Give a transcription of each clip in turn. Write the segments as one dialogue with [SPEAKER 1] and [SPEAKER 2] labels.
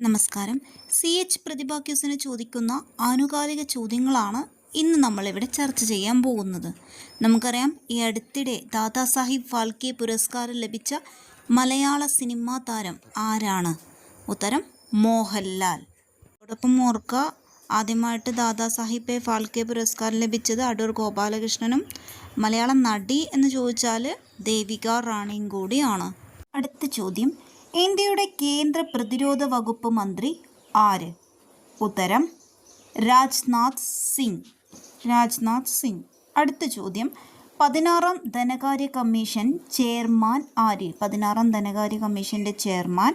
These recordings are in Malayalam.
[SPEAKER 1] നമസ്കാരം. സി എച്ച് പ്രതിഭ ക്യൂസിന് ചോദിക്കുന്ന ആനുകാലിക ചോദ്യങ്ങളാണ് ഇന്ന് നമ്മളിവിടെ ചർച്ച ചെയ്യാൻ പോകുന്നത്. നമുക്കറിയാം ഈ അടുത്തിടെ ദാദാസാഹിബ് ഫാൽക്കെ പുരസ്കാരം ലഭിച്ച മലയാള സിനിമാ താരം ആരാണ്? ഉത്തരം മോഹൻലാൽ. അതോടൊപ്പം ഓർക്കുക ആദ്യമായിട്ട് ദാദാസാഹിബ് ഫാൽക്കെ പുരസ്കാരം ലഭിച്ചത് അടൂർ ഗോപാലകൃഷ്ണനും മലയാള നടി എന്ന് ചോദിച്ചാൽ ദേവിക റാണിയും കൂടിയാണ്. അടുത്ത ചോദ്യം ഇന്ത്യയുടെ കേന്ദ്ര പ്രതിരോധ വകുപ്പ് മന്ത്രി ആര്? ഉത്തരം രാജ്നാഥ് സിംഗ്. രാജ്നാഥ് സിംഗ്. അടുത്ത ചോദ്യം പതിനാറാം ധനകാര്യ കമ്മീഷൻ ചെയർമാൻ ആര്? പതിനാറാം ധനകാര്യ കമ്മീഷന്റെ ചെയർമാൻ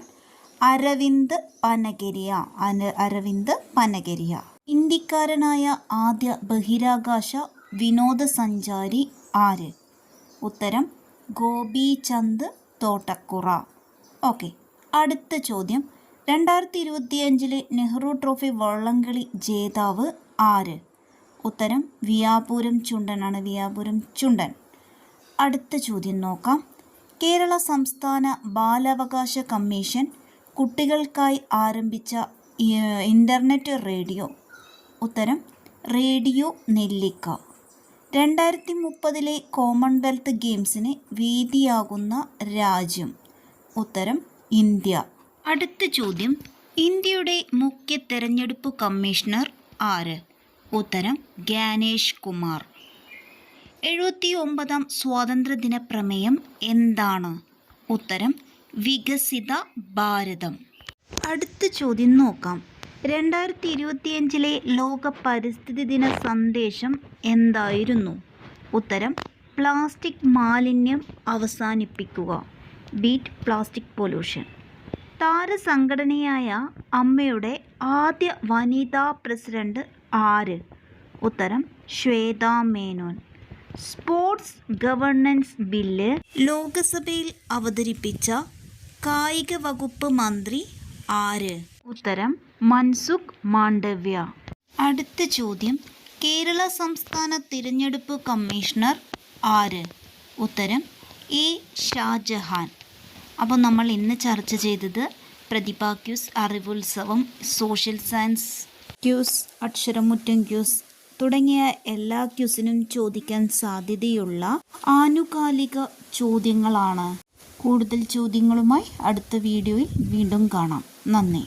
[SPEAKER 1] അരവിന്ദ് പനഗരിയ. അരവിന്ദ് പനഗരിയ. ഇന്ത്യക്കാരനായ ആദ്യ ബഹിരാകാശ വിനോദസഞ്ചാരി ആര്? ഉത്തരം ഗോപിചന്ദ് തോട്ടക്കുറ. ഓക്കെ. അടുത്ത ചോദ്യം. രണ്ടായിരത്തി ഇരുപത്തിയഞ്ചിലെ നെഹ്റു ട്രോഫി വള്ളംകളി ജേതാവ് ആര്? ഉത്തരം വിയാപൂരം ചുണ്ടനാണ് വിയാപൂരം ചുണ്ടൻ. അടുത്ത ചോദ്യം നോക്കാം. കേരള സംസ്ഥാന ബാലാവകാശ കമ്മീഷൻ കുട്ടികൾക്കായി ആരംഭിച്ച ഇന്റർനെറ്റ് റേഡിയോ. ഉത്തരം റേഡിയോ നെല്ലിക്ക. രണ്ടായിരത്തി മുപ്പതിലെ കോമൺവെൽത്ത് ഗെയിംസിന് വേദിയാകുന്ന രാജ്യം. ഉത്തരം ഇന്ത്യ. അടുത്ത ചോദ്യം ഇന്ത്യയുടെ മുഖ്യ തെരഞ്ഞെടുപ്പ് കമ്മീഷണർ ആര്? ഉത്തരം ഗ്യാനേഷ് കുമാർ. എഴുപത്തി ഒമ്പതാം സ്വാതന്ത്ര്യദിന പ്രമേയം എന്താണ്? ഉത്തരം വികസിത ഭാരതം. അടുത്ത ചോദ്യം നോക്കാം. രണ്ടായിരത്തി ഇരുപത്തിയഞ്ചിലെ ലോക പരിസ്ഥിതി ദിന സന്ദേശം എന്തായിരുന്നു? ഉത്തരം പ്ലാസ്റ്റിക് മാലിന്യം അവസാനിപ്പിക്കുക. Beat plastic pollution. താരസംഘടനയായ അമ്മയുടെ ആദ്യ വനിതാ പ്രസിഡന്റ് ആര്? ഉത്തരം Shweta Menon. Sports governance bill ലോക്സഭയിൽ അവതരിപ്പിച്ച കായിക വകുപ്പ് മന്ത്രി ആര്? ഉത്തരം മൻസുഖ് മാണ്ഡവ്യ. അടുത്ത ചോദ്യം കേരള സംസ്ഥാന തിരഞ്ഞെടുപ്പ് കമ്മീഷണർ ആര്? ഉത്തരം എ ഷാജഹാൻ. അപ്പോൾ നമ്മൾ ഇന്ന് ചർച്ച ചെയ്തത് Prathibha quiz അറിവുത്സവം social science quiz Aksharamuttam quiz തുടങ്ങിയ എല്ലാ ക്യൂസിനും ചോദിക്കാൻ സാധ്യതയുള്ള ആനുകാലിക ചോദ്യങ്ങളാണ്. കൂടുതൽ ചോദ്യങ്ങളുമായി അടുത്ത വീഡിയോയിൽ വീണ്ടും കാണാം. നന്ദി.